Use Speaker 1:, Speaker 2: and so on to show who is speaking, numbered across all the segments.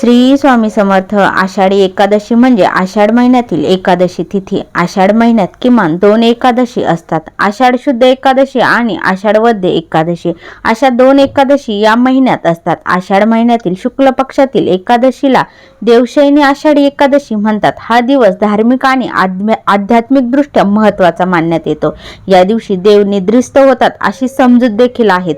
Speaker 1: श्री स्वामी समर्थ आषाढी एकादशी म्हणजे आषाढ महिन्यातील एकादशी तिथी. आषाढ महिन्यात किमान दोन एकादशी असतात. आषाढ शुद्ध एकादशी आणि आषाढ वद्य एकादशी. अशा दोन एकादशी या महिन्यात असतात. आषाढ महिन्यातील शुक्ल पक्षातील एकादशीला देवशयनी आषाढी एकादशी म्हणतात. हा दिवस धार्मिक आणि आध्या- आध्यात्मिकदृष्ट्या महत्त्वाचा मानण्यात येतो. या दिवशी देव निद्रिस्त होतात अशी समजूत देखील आहेत.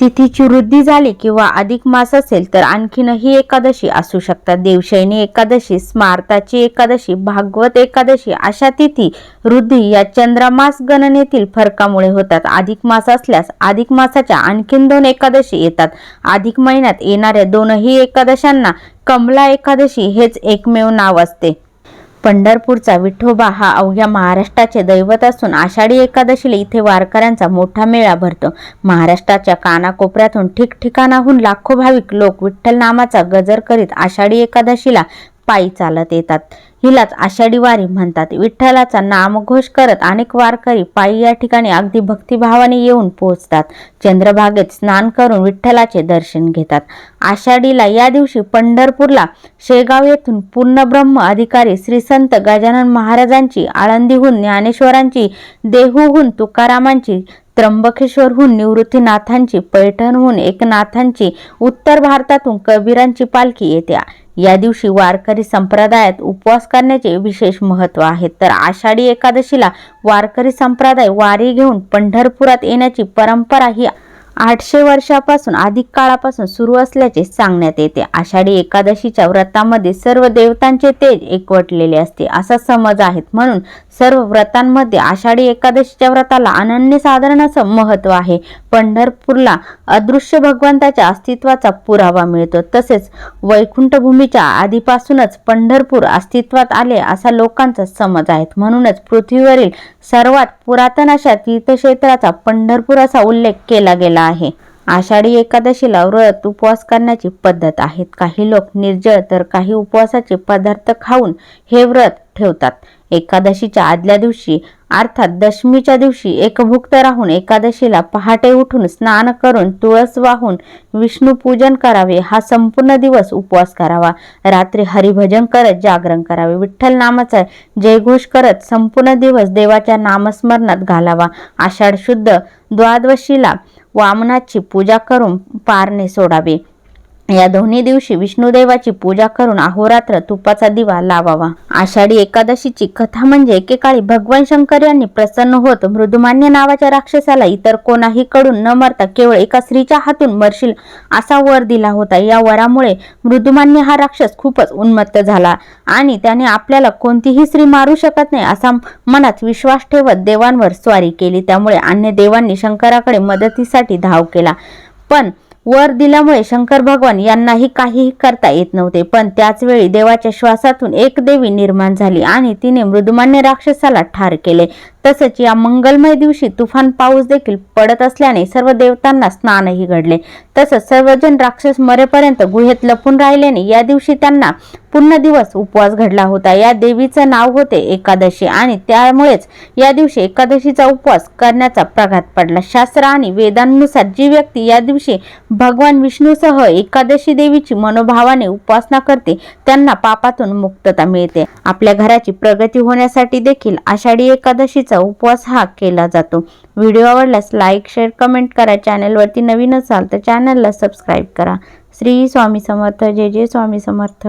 Speaker 1: तिथीची वृद्धी झाली किंवा अधिक मास असेल तर आणखीनही एकादशी असू शकतात. देवशैनी एकादशी स्मारताची एकादशी भागवत एकादशी अशा तिथी वृद्धी या चंद्रमास गणनेतील फरकामुळे होतात. अधिक मास असल्यास अधिक मासाच्या आणखीन दोन एकादशी येतात. अधिक महिन्यात येणाऱ्या दोनही एकादशांना कमला एकादशी हेच एकमेव नाव असते. पंढरपूरचा विठोबा हा अवघ्या महाराष्ट्राचे दैवत असून आषाढी एकादशीला इथे वारकऱ्यांचा मोठा मेळा भरतो. महाराष्ट्राच्या कानाकोपऱ्यातून ठिकठिकाणाहून लाखो भाविक लोक विठ्ठल नामाचा गजर करीत आषाढी एकादशीला पायी चालत येतात. हिलाच आषाढी वारी म्हणतात. विठ्ठलाचा नामघोष करत अनेक वारकरी पायी या ठिकाणी अगदी भक्तिभावाने येऊन पोहोचतात. चंद्रभागेत स्नान करून विठ्ठलाचे दर्शन घेतात. आषाढीला या दिवशी पंढरपूरला शेगाव येथून पूर्णब्रह्म अधिकारी श्री संत गजानन महाराजांची आळंदीहून ज्ञानेश्वरांची देहूहून तुकारामांची त्र्यंबकेश्वरहून निवृत्तीनाथांची पैठणहून एकनाथांची उत्तर भारतातून कबीरांची पालखी येते या दिवशी वारकरी संप्रदायात उपवास करण्याचे विशेष महत्त्व आहे. तर आषाढी एकादशीला वारकरी संप्रदाय वारी घेऊन पंढरपुरात येण्याची परंपरा ही आठशे वर्षापासून अधिक काळापासून सुरू असल्याचे सांगण्यात येते. आषाढी एकादशीच्या व्रतामध्ये सर्व देवतांचे तेज एकवटलेले असते. असा समज आहेत म्हणून सर्व व्रतांमध्ये आषाढी एकादशीच्या व्रताला अनन्यसाधारण असं महत्त्व आहे. पंढरपूरला अदृश्य भगवंताच्या अस्तित्वाचा पुरावा मिळतो. तसेच वैकुंठभूमीच्या आधीपासूनच पंढरपूर अस्तित्वात आले असा लोकांचा समज आहे म्हणूनच पृथ्वीवरील सर्वात पुरातन अशा तीर्थक्षेत्राचा पंढरपूर असा उल्लेख केला गेला आहे. आषाढी एकादशीला व्रत उपवास करण्याची पद्धत आहेत. काही लोक निर्जळ तर काही उपवासाचे पदार्थ खाऊन हे व्रत ठेवतात. एकादशीच्या आदल्या दिवशी अर्थात दशमीच्या दिवशी एकभुक्त राहून एकादशीला पहाटे उठून स्नान करून तुळस वाहून विष्णू पूजन करावे हा संपूर्ण दिवस उपवास करावा. रात्री हरिभजन करत जागरण करावे. विठ्ठल नामाचा जयघोष करत संपूर्ण दिवस देवाच्या नामस्मरणात घालावा. आषाढ शुद्ध द्वादशीला वामनाची पूजा करून पारणे सोडावे. या दोन्ही दिवशी विष्णुदेवाची पूजा करून अहोरात्र तुपाचा दिवा लावावा. आषाढी एकादशीची कथा म्हणजे एकेकाळी भगवान शंकर यांनी प्रसन्न होत मृदुमान्य नावाच्या राक्षसाला इतर कोणाही कडून न मरता केवळ एका स्त्रीच्या हातून मरशील असा वर दिला होता. या वरामुळे मृदुमान्य हा राक्षस खूपच उन्मत्त झाला आणि त्याने आपल्याला कोणतीही स्त्री मारू शकत नाही असा मनात विश्वास ठेवत देवांवर स्वारी केली. त्यामुळे अन्य देवांनी शंकराकडे मदतीसाठी धाव केला. पण वर दिल्यामुळे शंकर भगवान यांनाही काहीही करता येत नव्हते. पण त्याच वेळी देवाच्या श्वासातून एक देवी निर्माण झाली आणि तिने मृदुमान्य राक्षसाला ठार केले. तसंच या मंगलमय दिवशी तुफान पाऊस देखील पडत असल्याने सर्व देवतांना स्नानही घडले. तसंच सर्वजण राक्षस मरेपर्यंत गुहेत लपून राहिल्याने या दिवशी त्यांना पूर्ण दिवस उपवास घडला होता. या देवीचं नाव होते एकादशी आणि त्यामुळेच या दिवशी एकादशीचा उपवास करण्याचा प्रघात पडला. शास्त्र आणि वेदांनुसार जी व्यक्ती या दिवशी भगवान विष्णूसह एकादशी देवीची मनोभावाने उपासना करते त्यांना पापातून मुक्तता मिळते. आपल्या घराची प्रगती होण्यासाठी देखील आषाढी एकादशीचा उपवास हा केला जातो. व्हिडिओ आवडल्यास लाईक शेअर कमेंट करा. चॅनलवरती नवीन असाल तर चॅनलला सबस्क्राईब करा. श्री स्वामी समर्थ. जय जय स्वामी समर्थ.